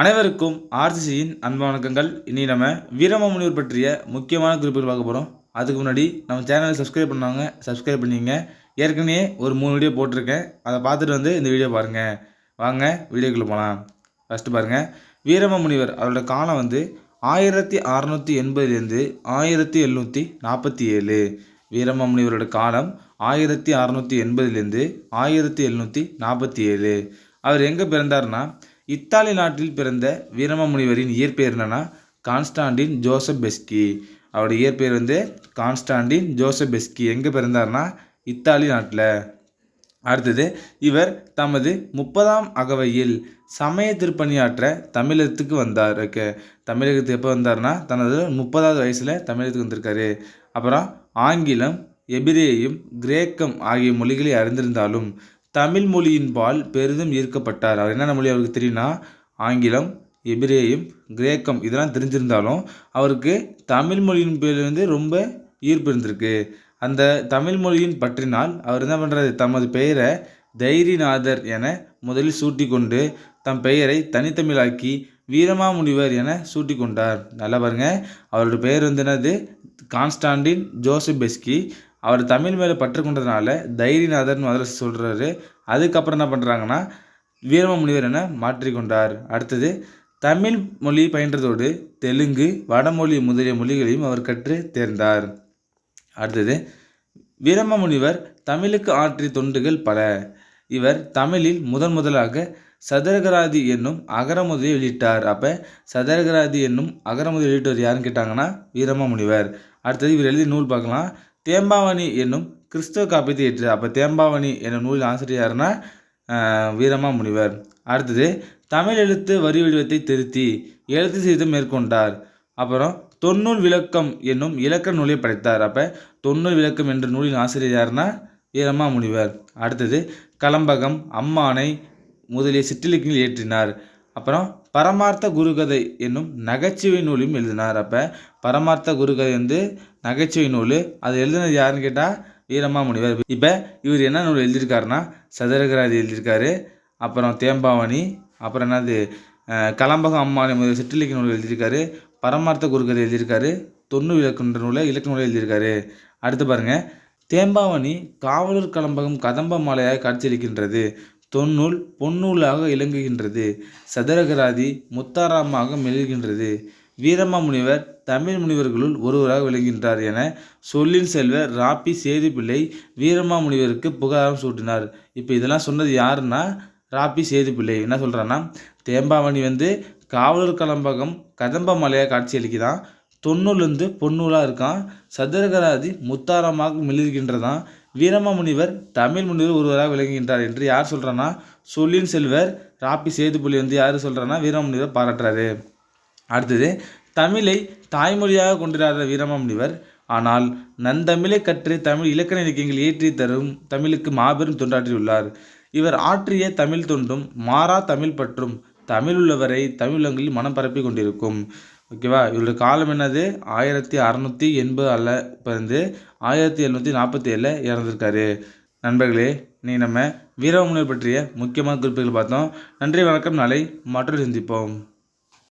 அனைவருக்கும் ஆர்சிசியின் அன்பு வணக்கங்கள். இனி நம்ம வீரமாமுனிவர் பற்றிய முக்கியமான குறிப்புகள் பார்க்க போகிறோம் அதுக்கு முன்னாடி நம்ம சேனலை சப்ஸ்கிரைப் பண்ணாங்க சப்ஸ்கிரைப் பண்ணிங்க ஏற்கனவே ஒரு மூணு வீடியோ போட்டிருக்கேன். அதை பார்த்துட்டு வந்து இந்த வீடியோ பாருங்கள் வாங்க வீடியோக்குள்ளே போகலாம் ஃபஸ்ட்டு பாருங்கள் வீரமாமுனிவர் அவரோட காலம் வந்து ஆயிரத்தி அறநூற்றி எண்பதுலேருந்து ஆயிரத்தி எழுநூற்றி நாற்பத்தி ஏழு. வீரமாமுனிவரோட காலம் ஆயிரத்தி அறநூற்றி எண்பதுலேருந்து ஆயிரத்தி எழுநூற்றி நாற்பத்தி ஏழு. அவர் எங்கே பிறந்தார்னா இத்தாலி நாட்டில் பிறந்த வீரமாமுனிவரின் இயற்பெயர் என்னன்னா கான்ஸ்டாண்டின் ஜோசப் பெஸ்கி அவருடைய இயற்பெயர் வந்து கான்ஸ்டாண்டின் ஜோசப் பெஸ்கி எங்கே பிறந்தார்னா இத்தாலி நாட்டில். அடுத்தது இவர் தமது முப்பதாம் அகவையில் சமய திருப்பணியாற்ற தமிழகத்துக்கு வந்தார் ஓகே தமிழகத்துக்கு எப்போ வந்தார்னா தனது முப்பதாவது வயசில் தமிழகத்துக்கு வந்திருக்காரு. அப்புறம் ஆங்கிலம் எபிரேயும் கிரேக்கம் ஆகிய மொழிகளை அறிந்திருந்தாலும் தமிழ் மொழியின்பால் பெரிதும் ஈர்க்கப்பட்டார். அவர் என்னென்ன மொழி அவருக்கு தெரியும்னா ஆங்கிலம் எபிரேயம் கிரேக்கம் இதெல்லாம் தெரிஞ்சிருந்தாலும் அவருக்கு தமிழ் மொழியின் பேர் வந்து ரொம்ப ஈர்ப்பு இருந்திருக்கு. அந்த தமிழ் மொழியின் பற்றினால் அவர் என்ன பண்ணுறாரு தமது பெயரை தைரிநாதர் என முதலில் சூட்டிக்கொண்டு தம் பெயரை தனித்தமிழாக்கி வீரமாமுனிவர் என சூட்டி கொண்டார் நல்லா பாருங்க. அவரோட பெயர் வந்து என்னது? கான்ஸ்டாண்டின் ஜோசப் பெஸ்கி அவர் தமிழ் மேலே பற்று கொண்டதுனால தைரியநாதர் முதல்ல சொல்கிறாரு அதுக்கப்புறம் என்ன பண்ணுறாங்கன்னா வீரமாமுனிவர் என மாற்றிக்கொண்டார் அடுத்தது தமிழ் மொழி பயின்றதோடு தெலுங்கு வடமொழி முதலிய மொழிகளையும் அவர் கற்று தேர்ந்தார். அடுத்தது வீரமாமுனிவர் தமிழுக்கு ஆற்றிய தொண்டுகள் பல. இவர் தமிழில் முதன் முதலாக சதரகராதி என்னும் அகரமுதையை வெளியிட்டார். அப்போ சதரகராதி என்னும் அகரமுதை வெளியிட்டவர் யாருன்னு கேட்டாங்கன்னா வீரமாமுனிவர் அடுத்தது இவர் எழுதிய நூல் பார்க்கலாம். தேம்பாவணி என்னும் கிறிஸ்தவ காப்பியத்தை ஏற்றார் அப்போ தேம்பாவணி என்னும் நூலின் ஆசிரியர் யாருன்னா வீரமாமுனிவர் அடுத்தது தமிழ் எழுத்து வரி வடிவத்தை திருத்தி எழுத்து சீர்திருத்தம் மேற்கொண்டார். அப்புறம் தொன்னூல் விளக்கம் என்னும் இலக்கண நூலை படைத்தார். அப்போ தொன்னூல் விளக்கம் என்ற நூலின் ஆசிரியர் யாருன்னா வீரமாமுனிவர் அடுத்தது கலம்பகம் அம்மானை முதலிய சிற்றிலக்கியங்கள் இயற்றினார். அப்புறம் பரமார்த்த குருகதை என்னும் நகைச்சுவை நூலையும் எழுதினார். அப்போ பரமார்த்த குருகதை வந்து நகைச்சுவை நூல். அது எழுதினது யாருன்னு கேட்டால் வீரமாமுனிவர். இப்போ இவர் என்ன நூல் எழுதியிருக்காருன்னா சதுரகராதி எழுதியிருக்காரு. அப்புறம் தேம்பாவணி அப்புறம் என்னது கலம்பகம் அம்மானை முதல் சிற்றிலக்கிய நூல் எழுதியிருக்காரு. பரமார்த்த குருகதை எழுதியிருக்காரு. தொண்ணு இலக்குன்ற நூலை இலக்கு நூலை எழுதியிருக்காரு. அடுத்து பாருங்கள் தேம்பாவணி காவலூர் கலம்பகம் கதம்ப மாலையாக காட்சியளிக்கின்றது. தொன்னூல் பொன்னூலாக இலங்குகின்றது சதுரகராதி முத்தாராமாக மெழுகின்றது வீரமாமுனிவர் தமிழ் முனிவர்களுள் ஒருவராக விளங்குகின்றார் என சொல்லின் செல்வர் ராப்பி சேதுப்பிள்ளை வீரமாமுனிவருக்கு புகாரம் சூட்டினார். இப்போ இதெல்லாம் சொன்னது யாருன்னா ராப்பி சேதுப்பிள்ளை. என்ன சொல்கிறான்னா தேம்பாவணி வந்து காவலர் கலம்பகம் கதம்ப மலையாக காட்சியளிக்குதான். தொன்னூலேருந்து பொன்னூலாக இருக்கான். சதுரகராதி முத்தாரமாக வீரம முனிவர் தமிழ் முனிவர் ஒருவராக விளங்குகின்றார் என்று யார் சொல்கிறான்னா சொல்லின் செல்வர் ராப்பி சேதுப்புலி வந்து யார் சொல்கிறான்னா வீரமுனிவர் பாராட்டுறாரு. அடுத்தது தமிழை தாய்மொழியாக கொண்டிராத வீரமாமுனிவர் ஆனால் நந்தமிழை கற்று தமிழ் இலக்கண இலக்கியங்கள் ஏற்றி தரும் தமிழுக்கு மாபெரும் தொண்டாற்றியுள்ளார் இவர் ஆற்றிய தமிழ் தொண்டும் மாறா தமிழ் பற்றும் தமிழ் உள்ளவரை தமிழங்களில் மனம் பரப்பி கொண்டிருக்கும். ஓகேவா? இவருடைய காலம் என்னது? ஆயிரத்தி அறநூற்றி எண்பது அல்ல பிறந்து ஆயிரத்தி எழுநூற்றி நாற்பத்தி ஏழில் இறந்துருக்காரு. நண்பர்களே நீ நம்ம வீரமுனிவர் பற்றிய முக்கியமான குறிப்புகள் பார்த்தோம். நன்றி வணக்கம். நாளை மற்றொரு சந்திப்போம்.